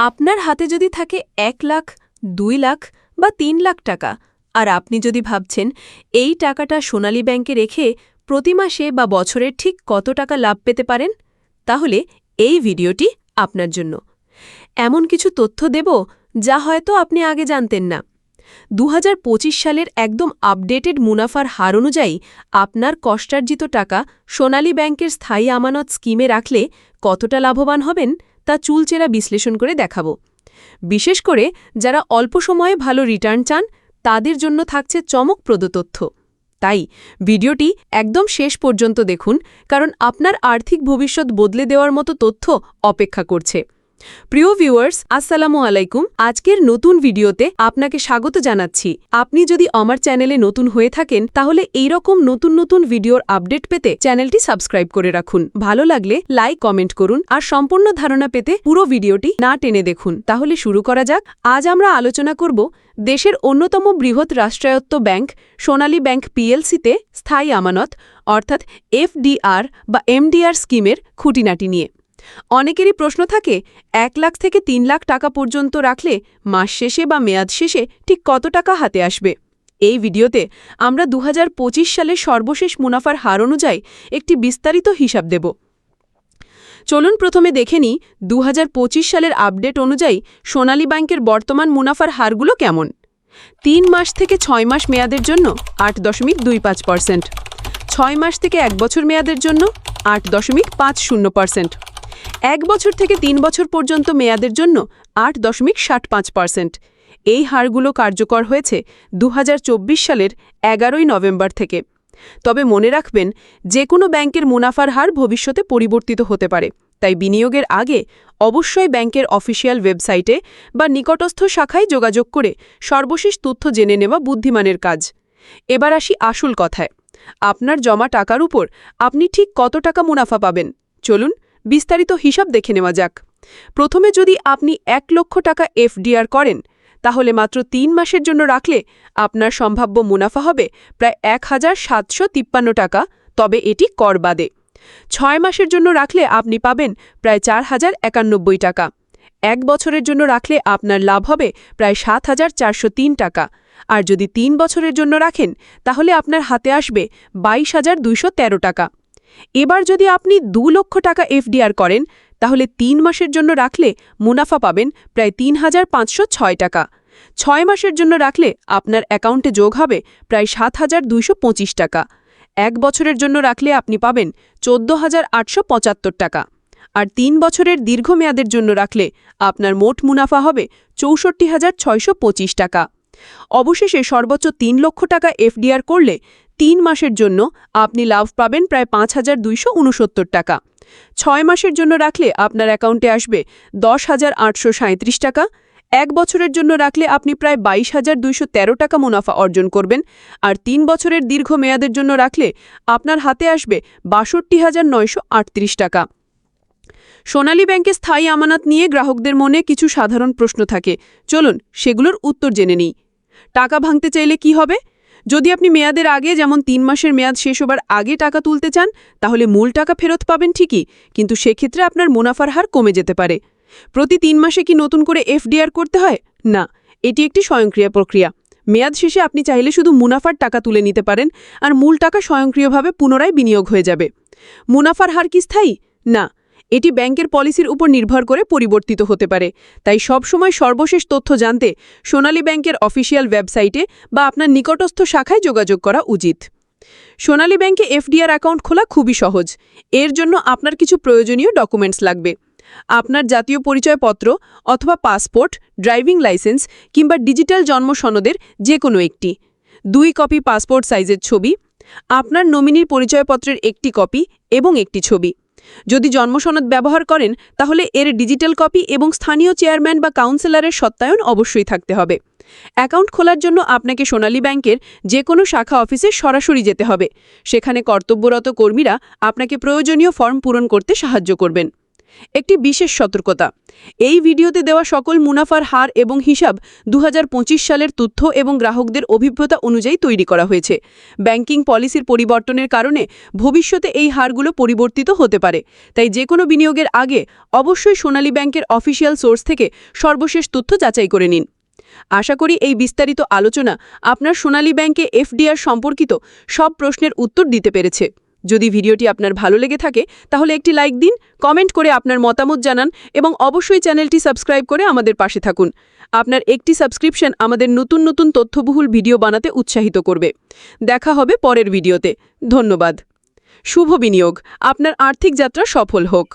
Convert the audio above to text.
আপনার হাতে যদি থাকে এক লাখ, দুই লাখ বা তিন লাখ টাকা, আর আপনি যদি ভাবছেন এই টাকাটা সোনালী ব্যাংকে রেখে প্রতি মাসে বা বছরের ঠিক কত টাকা লাভ পেতে পারেন, তাহলে এই ভিডিওটি আপনার জন্য। এমন কিছু তথ্য দেব যা হয়তো আপনি আগে জানতেন না। দু হাজার পঁচিশ সালের একদম আপডেটেড মুনাফার হার অনুযায়ী আপনার কষ্টার্জিত টাকা সোনালী ব্যাংকের স্থায়ী আমানত স্কিমে রাখলে কতটা লাভবান হবেন? তা চুলচেরা বিশ্লেষণ করে দেখাব। বিশেষ করে যারা অল্প সময়ে ভালো রিটার্ন চান, তাদের জন্য থাকছে চমকপ্রদ তথ্য। তাই ভিডিওটি একদম শেষ পর্যন্ত দেখুন, কারণ আপনার আর্থিক ভবিষ্যৎ বদলে দেওয়ার মতো তথ্য অপেক্ষা করছে। প্রিয় ভিউয়ার্স, আসসালামু আলাইকুম। আজকের নতুন ভিডিওতে আপনাকে স্বাগত জানাচ্ছি। আপনি যদি আমার চ্যানেলে নতুন হয়ে থাকেন, তাহলে এই রকম নতুন নতুন ভিডিওর আপডেট পেতে চ্যানেলটি সাবস্ক্রাইব করে রাখুন। ভালো লাগলে লাইক, কমেন্ট করুন আর সম্পূর্ণ ধারণা পেতে পুরো ভিডিওটি না টেনে দেখুন। তাহলে শুরু করা যাক। আজ আমরা আলোচনা করব দেশের অন্যতম বৃহৎ রাষ্ট্রায়ত্ত ব্যাংক সোনালী ব্যাংক পিএলসিতে স্থায়ী আমানত, অর্থাৎ এফডিআর বা এমডিআর স্কিমের খুঁটিনাটি নিয়ে। অনেকেরই প্রশ্ন থাকে, এক লাখ থেকে তিন লাখ টাকা পর্যন্ত রাখলে মাস শেষে বা মেয়াদ শেষে ঠিক কত টাকা হাতে আসবে? এই ভিডিওতে আমরা দু সালের সর্বশেষ মুনাফার হার অনুযায়ী একটি বিস্তারিত হিসাব দেব। চলুন প্রথমে দেখে নিই দু হাজার পঁচিশ সালের আপডেট অনুযায়ী সোনালী ব্যাংকের বর্তমান মুনাফার হারগুলো কেমন? তিন মাস থেকে ছয় মাস মেয়াদের জন্য আট দশমিক দুই পাঁচ পার্সেন্ট। ছয় মাস থেকে এক বছর মেয়াদের জন্য আট দশমিক পাঁচ শূন্য পার্সেন্ট। এক বছর থেকে তিন বছর পর্যন্ত মেয়াদের জন্য আট দশমিক ষাট পাঁচ পার্সেন্ট। এই হারগুলো কার্যকর হয়েছে দু হাজার চব্বিশ সালের এগারোই নভেম্বর থেকে। তবে মনে রাখবেন যে কোনো ব্যাংকের মুনাফার হার ভবিষ্যতে পরিবর্তিত হতে পারে। তাই বিনিয়োগের আগে অবশ্যই ব্যাংকের অফিসিয়াল ওয়েবসাইটে বা নিকটস্থ শাখায় যোগাযোগ করে সর্বশেষ তথ্য জেনে নেওয়া বুদ্ধিমানের কাজ। এবার আসি আসল কথায়। আপনার জমা টাকার উপর আপনি ঠিক কত টাকা মুনাফা পাবেন? চলুন বিস্তারিত হিসাব দেখে নেওয়া যাক। প্রথমে যদি আপনি এক লক্ষ টাকা এফডিআর করেন, তাহলে মাত্র তিন মাসের জন্য রাখলে আপনার সম্ভাব্য মুনাফা হবে প্রায় এক হাজার সাতশো তিপ্পান্ন টাকা, তবে এটি কর বাদে। ছয় মাসের জন্য রাখলে আপনি পাবেন প্রায় চার হাজার একানব্বই টাকা। এক বছরের জন্য রাখলে আপনার লাভ হবে প্রায় সাত হাজার চারশো তিন টাকা। আর যদি তিন বছরের জন্য রাখেন, তাহলে আপনার হাতে আসবে বাইশ হাজার দুইশো তেরো টাকা। এবার যদি আপনি দু লক্ষ টাকা এফডিআর করেন, তাহলে তিন মাসের জন্য রাখলে মুনাফা পাবেন প্রায় তিন হাজার পাঁচশো ছয় টাকা। ছয় মাসের জন্য রাখলে আপনার অ্যাকাউন্টে যোগ হবে প্রায় সাত হাজার দুইশো পঁচিশ টাকা। এক বছরের জন্য রাখলে আপনি পাবেন চোদ্দ হাজার আটশো পঁচাত্তর টাকা। আর তিন বছরের দীর্ঘমেয়াদের জন্য রাখলে আপনার মোট মুনাফা হবে চৌষট্টি হাজার ছয়শো পঁচিশ টাকা। অবশেষে সর্বোচ্চ তিন লক্ষ টাকা এফডিআর করলে তিন মাসের জন্য আপনি লাভ পাবেন প্রায় পাঁচ হাজার দুইশো উনসত্তর টাকা। ছয় মাসের জন্য রাখলে আপনার অ্যাকাউন্টে আসবে দশ হাজার টাকা। এক বছরের জন্য রাখলে আপনি প্রায় বাইশ হাজার দুইশো টাকা মুনাফা অর্জন করবেন। আর তিন বছরের দীর্ঘ মেয়াদের জন্য রাখলে আপনার হাতে আসবে বাষট্টি হাজার নয়শো টাকা। সোনালী ব্যাংকে স্থায়ী আমানত নিয়ে গ্রাহকদের মনে কিছু সাধারণ প্রশ্ন থাকে। চলুন সেগুলোর উত্তর জেনে নিই। টাকা ভাঙতে চাইলে কি হবে? যদি আপনি মেয়াদের আগে যেমন তিন মাসের মেয়াদ শেষ হবার আগে টাকা তুলতে চান, তাহলে মূল টাকা ফেরত পাবেন ঠিকই, কিন্তু সেক্ষেত্রে আপনার মুনাফার হার কমে যেতে পারে। প্রতি তিন মাসে কি নতুন করে এফডিআর করতে হয়? না, এটি একটি স্বয়ংক্রিয় প্রক্রিয়া। মেয়াদ শেষে আপনি চাইলে শুধু মুনাফার টাকা তুলে নিতে পারেন, আর মূল টাকা স্বয়ংক্রিয়ভাবে পুনরায় বিনিয়োগ হয়ে যাবে। মুনাফার হার কি স্থায়ী? না এটি ব্যাংকের পলিসির উপর নির্ভর করে পরিবর্তিত হতে পারে। তাই সবসময় সর্বশেষ তথ্য জানতে সোনালী ব্যাংকের অফিসিয়াল ওয়েবসাইটে বা আপনার নিকটস্থ শাখায় যোগাযোগ করা উচিত। সোনালী ব্যাংকে এফডিআর অ্যাকাউন্ট খোলা খুবই সহজ। এর জন্য আপনার কিছু প্রয়োজনীয় ডকুমেন্টস লাগবে। আপনার জাতীয় পরিচয়পত্র অথবা পাসপোর্ট, ড্রাইভিং লাইসেন্স কিংবা ডিজিটাল জন্ম সনদের যে কোনো একটি। দুই কপি পাসপোর্ট সাইজের ছবি, আপনার নমিনির পরিচয়পত্রের একটি কপি এবং একটি ছবি। যদি জন্মসনদ ব্যবহার করেন, তাহলে এর ডিজিটাল কপি এবং স্থানীয় চেয়ারম্যান বা কাউন্সিলরের সত্যায়ন অবশ্যই থাকতে হবে। অ্যাকাউন্ট খোলার জন্য আপনাকে সোনালী ব্যাংকের যে কোনো শাখা অফিসে সরাসরি যেতে হবে। সেখানে কর্তব্যরত কর্মীরা আপনাকে প্রয়োজনীয় ফর্ম পূরণ করতে সাহায্য করবেন। একটি বিশেষ সতর্কতা। এই ভিডিওতে দেওয়া সকল মুনাফার হার এবং হিসাব দু হাজার পঁচিশ সালের তথ্য এবং গ্রাহকদের অভিজ্ঞতা অনুযায়ী তৈরি করা হয়েছে। ব্যাংকিং পলিসির পরিবর্তনের কারণে ভবিষ্যতে এই হারগুলো পরিবর্তিত হতে পারে। তাই যে কোনো বিনিয়োগের আগে অবশ্যই সোনালী ব্যাংকের অফিসিয়াল সোর্স থেকে সর্বশেষ তথ্য যাচাই করে নিন। আশা করি এই বিস্তারিত আলোচনা আপনার সোনালী ব্যাংকে এফডিআর সম্পর্কিত সব প্রশ্নের উত্তর দিতে পেরেছে। যদি ভিডিওটি আপনার ভালো লেগে থাকে, তাহলে একটি লাইক দিন, কমেন্ট করে আপনার মতামত জানান এবং অবশ্যই চ্যানেলটি সাবস্ক্রাইব করে আমাদের পাশে থাকুন। আপনার একটি সাবস্ক্রিপশন আমাদের নতুন নতুন তথ্যবহুল ভিডিও বানাতে উৎসাহিত করবে। দেখা হবে পরের ভিডিওতে। ধন্যবাদ। শুভ বিনিয়োগ। আপনার আর্থিক যাত্রা সফল হোক।